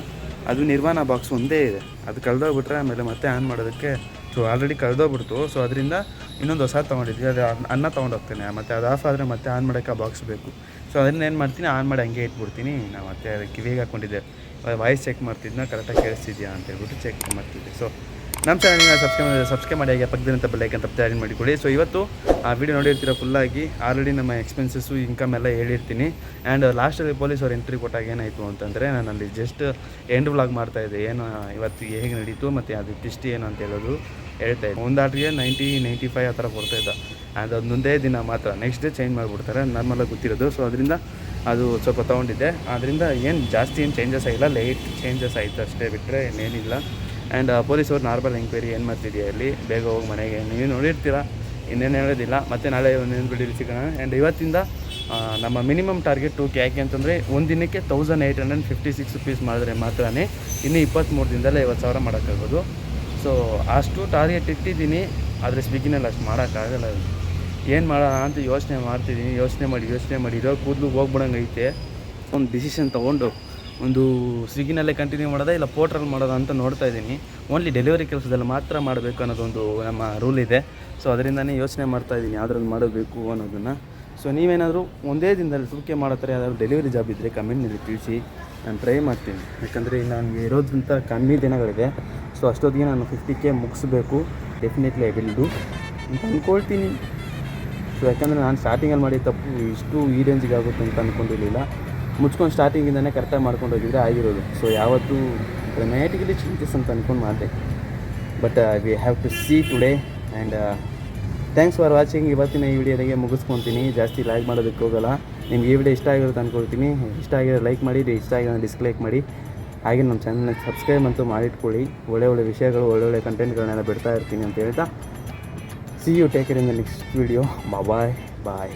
ಅದು ನಿರ್ವಾಣ ಬಾಕ್ಸ್ ಒಂದೇ ಇದೆ. ಅದು ಕಳೆದೋಗ್ಬಿಟ್ರೆ ಆಮೇಲೆ ಮತ್ತೆ ಆನ್ ಮಾಡೋದಕ್ಕೆ ಸೊ ಆಲ್ರೆಡಿ ಕಳೆದೋಗ್ಬಿಡ್ತು. ಸೊ ಅದರಿಂದ ಇನ್ನೊಂದು ಹೊಸ ತೊಗೊಂಡಿದ್ವಿ. ಅದು ಅನ್ನ- ತೊಗೊಂಡೋಗ್ತೇನೆ. ತೊಗೊಂಡು ಹೋಗ್ತೇನೆ ಮತ್ತು ಅದು ಆಫ್ ಆದರೆ ಮತ್ತೆ ಆನ್ ಮಾಡೋಕ್ಕೆ ಆ ಬಾಕ್ಸ್ ಬೇಕು. ಸೊ ಅದನ್ನ ಏನು ಮಾಡ್ತೀನಿ? ಆನ್ ಮಾಡಿ ಹಂಗೆ ಇಟ್ಬಿಡ್ತೀನಿ. ನಾವು ಮತ್ತೆ ಅದು ಕಿವಿಗೆ ಹಾಕ್ಕೊಂಡಿದ್ದೆ ವಾಯ್ಸ್ ಚೆಕ್ ಮಾಡ್ತಿದ್ನ? ಕರೆಕ್ಟಾಗಿ ಕೇಳಿಸ್ತಿದ್ಯಾ ಅಂತ ಹೇಳ್ಬಿಟ್ಟು ಚೆಕ್ ಮಾಡ್ತಿದ್ದೆ. ಸೊ ನಮ್ಮ ಚಾನಲ್ನ ಸಬ್ಸ್ಕ್ರೈಬ್ ಸಬ್ಸ್ಕ್ರೈಬ್ ಮಾಡಿ, ಹಾಗೆ ಪಕ್ಕದಂತ ಬೆಲ್ಲೈಕ್ ಅಂತ ಜಾಯಿನ್ ಮಾಡಿಕೊಳ್ಳಿ ಸೊ ಇವತ್ತು ಆ ವಿಡಿಯೋ ನೋಡಿರ್ತೀರ ಫುಲ್ಲಾಗಿ ಆಲ್ರೆಡಿ ನಮ್ಮ ಎಕ್ಸ್ಪೆನ್ಸಸ್ಸು ಇನ್ಕಮ್ ಎಲ್ಲ ಹೇಳಿರ್ತೀನಿ. ಆ್ಯಂಡ್ ಲಾಸ್ಟಲ್ಲಿ ಪೊಲೀಸ್ ಅವ್ರು ಎಂಟ್ರಿ ಕೊಟ್ಟಾಗ ಏನಾಯಿತು ಅಂತಂದರೆ ನಾನು ಅಲ್ಲಿ ಜಸ್ಟ್ ಎಂಡ್ ವ್ಲಾಗ್ ಮಾಡ್ತಾಯಿದ್ದೆ ಏನು, ಇವತ್ತು ಹೇಗೆ ನಡೀತು ಮತ್ತು ಅದು ಟಿಸ್ಟ್ ಏನು ಅಂತ ಹೇಳೋದು ಹೇಳ್ತಾ ಇದ್ದೆ. ಒಂದು ಆಟ್ರಿಗೆ ನೈಂಟಿ ನೈಂಟಿ ಫೈವ್ ಆ ಥರ ಕೊಡ್ತಾಯಿದ್ದ ಅದು ಮುಂದೆ ದಿನ ಮಾತ್ರ ನೆಕ್ಸ್ಟ್ ಡೇ ಚೇಂಜ್ ಮಾಡಿಬಿಡ್ತಾರೆ. ನಾರ್ಮಲಾಗಿ ಗೊತ್ತಿರೋದು. ಸೊ ಅದರಿಂದ ಅದು ಸ್ವಲ್ಪ ತೊಗೊಂಡಿದ್ದೆ. ಆದ್ದರಿಂದ ಏನು ಜಾಸ್ತಿ ಏನು ಚೇಂಜಸ್ ಆಗಿಲ್ಲ. ಲೈಟ್ ಚೇಂಜಸ್ ಆಯಿತು ಅಷ್ಟೇ ಬಿಟ್ಟರೆ ಏನೇನಿಲ್ಲ ಆ್ಯಂಡ್ ಪೊಲೀಸವ್ರು ನಾರ್ಮಲ್ ಎಂಕ್ವೈರಿ ಏನು ಮಾಡ್ತಿದೆಯಾ ಇಲ್ಲಿ? ಬೇಗ ಹೋಗಿ ಮನೆಗೆ. ನೀವು ನೋಡಿರ್ತೀರ? ಇನ್ನೇನು ಹೇಳೋದಿಲ್ಲ. ಮತ್ತು ನಾಳೆ ಒಂದೊಂದು ಬಿಡಿ ಸಿಗೋಣ. ಆ್ಯಂಡ್ ಇವತ್ತಿಂದ ನಮ್ಮ ಮಿನಿಮಮ್ ಟಾರ್ಗೆಟ್ ಟು ಯಾಕೆ ಅಂತಂದರೆ ಒಂದು ದಿನಕ್ಕೆ thousand eight hundred fifty six rupees ಮಾಡಿದ್ರೆ ಮಾತ್ರನೇ ಇನ್ನೂ ಇಪ್ಪತ್ತ್ಮೂರು ದಿನದಲ್ಲೇ ಐವತ್ತು ಸಾವಿರ ಮಾಡೋಕ್ಕಾಗೋದು ಸೊ ಅಷ್ಟು ಟಾರ್ಗೆಟ್ ಇಟ್ಟಿದ್ದೀನಿ. ಆದರೆ ಸ್ವಿಗ್ಗಿನಲ್ಲಿ ಅಷ್ಟು ಮಾಡೋಕ್ಕಾಗಲ್ಲ. ಏನು ಮಾಡೋಣ ಅಂತ ಯೋಚನೆ ಮಾಡ್ತಿದ್ದೀನಿ. ಯೋಚನೆ ಮಾಡಿ ಯೋಚನೆ ಮಾಡಿ. ಇರೋ ಕೂದಲು ಹೋಗ್ಬಿಡಂಗೈತೆ. ಒಂದು ಡಿಸಿಷನ್ ತೊಗೊಂಡು ಒಂದು ಸ್ವಿಗ್ಗಿನಲ್ಲೇ ಕಂಟಿನ್ಯೂ ಮಾಡೋದಾ ಇಲ್ಲ ಪೋರ್ಟ್ರಲ್ಲಿ ಮಾಡೋದಾ ಅಂತ ನೋಡ್ತಾ ಇದ್ದೀನಿ. ಓನ್ಲಿ ಡೆಲಿವರಿ ಕೆಲಸದಲ್ಲಿ ಮಾತ್ರ ಮಾಡಬೇಕು ಅನ್ನೋದೊಂದು ನಮ್ಮ ರೂಲ್ ಇದೆ. ಸೊ ಅದರಿಂದನೇ ಯೋಚನೆ ಮಾಡ್ತಾ ಇದ್ದೀನಿ, ಯಾವ್ದ್ರಲ್ಲಿ ಮಾಡಬೇಕು ಅನ್ನೋದನ್ನು. ಸೊ ನೀವೇನಾದರೂ ಒಂದೇ ದಿನದಲ್ಲಿ ಸುಖೆ ಮಾಡೋ ಥರ ಯಾವ್ದಾದ್ರು ಡೆಲಿವರಿ ಜಾಬ್ ಇದ್ದರೆ ಕಮೆಂಟ್ನಲ್ಲಿ ತಿಳಿಸಿ. ನಾನು ಟ್ರೈ ಮಾಡ್ತೀನಿ. ಯಾಕಂದರೆ ನನಗೆ ಇರೋದ್ರಿಂದ ಕಮ್ಮಿ ದಿನಗಳಿದೆ. ಸೊ ಅಷ್ಟೊತ್ತಿಗೆ ನಾನು ಫಿಫ್ಟಿ ಕೆ ಮುಗಿಸ್ಬೇಕು. ಡೆಫಿನೆಟ್ಲಿ ಐ ವಿಲ್ ಡು ಅಂತ ಅಂದ್ಕೊಳ್ತೀನಿ ಸೊ ಯಾಕಂದರೆ ನಾನು ಸ್ಟಾರ್ಟಿಂಗಲ್ಲಿ ಮಾಡಿದ ತಪ್ಪು ಇಷ್ಟು ಈ ರೇಂಜಿಗೆ ಆಗುತ್ತೆ ಅಂತ ಅಂದ್ಕೊಂಡಿರಲಿಲ್ಲ ಮುಚ್ಕೊಂಡು ಸ್ಟಾರ್ಟಿಂಗಿಂದನೇ ಕರೆಕ್ಟಾಗಿ ಮಾಡ್ಕೊಂಡು ಹೋಗಿದ್ರೆ ಆಗಿರೋದು. ಸೊ ಯಾವತ್ತೂ ಡ್ರಮ್ಯಾಟಿಕಲಿ ಚೇಂಜಸ್ ಅಂತ ಅಂದ್ಕೊಂಡು ಮಾಡಿದೆ. But we have to see today and thanks for watching ಇವತ್ತಿನ ಈ ವಿಡಿಯೋದಾಗೆ ಮುಗಿಸ್ಕೊತೀನಿ. ಜಾಸ್ತಿ ಲೈಕ್ ಮಾಡೋದಕ್ಕೆ ಹೋಗಲ್ಲ. ನಿಮ್ಗೆ ಈ ವಿಡಿಯೋ ಇಷ್ಟ ಆಗಿರೋದು ಅಂದ್ಕೊಳ್ತೀನಿ ಇಷ್ಟ ಆಗಿರೋ ಲೈಕ್ ಮಾಡಿ, ಇಷ್ಟ ಆಗಿರೋ ಡಿಸ್ಲೈಕ್ ಮಾಡಿ. ಹಾಗೆ ನಮ್ಮ ಚಾನಲ್ನ ಸಬ್ಸ್ಕ್ರೈಬ್ ಅಂತೂ ಮಾಡಿಟ್ಕೊಳ್ಳಿ. ಒಳ್ಳೆ ಒಳ್ಳೆ ವಿಷಯಗಳು ಒಳ್ಳೊಳ್ಳೆ ಕಂಟೆಂಟ್ಗಳನ್ನೆಲ್ಲ ಬಿಡ್ತಾ ಇರ್ತೀನಿ ಅಂತ ಹೇಳ್ತಾ. See you take in the next video bye bye